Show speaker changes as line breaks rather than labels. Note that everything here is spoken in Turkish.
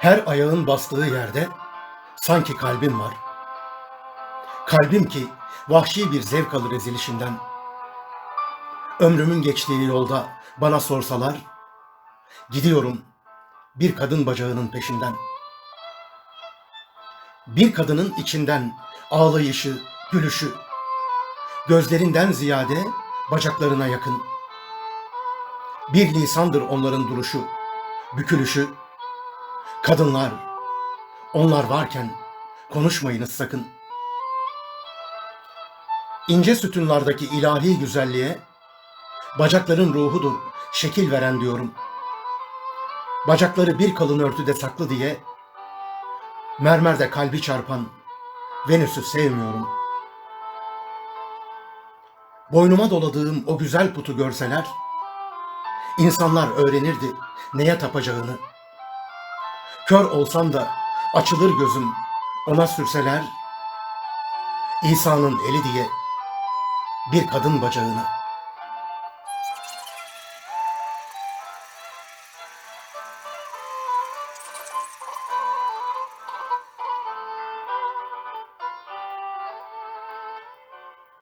Her ayağın bastığı yerde sanki kalbim var. Kalbim ki vahşi bir zevk alır ezilişinden. Ömrümün geçtiği yolda bana sorsalar, gidiyorum bir kadın bacağının peşinden. Bir kadının içinden ağlayışı, gülüşü, gözlerinden ziyade bacaklarına yakın. Bir lisandır onların duruşu, bükülüşü. Kadınlar, onlar varken konuşmayınız sakın. İnce sütunlardaki ilahi güzelliğe, bacakların ruhudur şekil veren diyorum. Bacakları bir kalın örtüde saklı diye, mermerde kalbi çarpan Venüs'ü sevmiyorum. Boynuma doladığım o güzel putu görseler, insanlar öğrenirdi neye tapacağını. Kör olsam da açılır gözüm ona sürseler, İsa'nın eli diye bir kadın bacağını.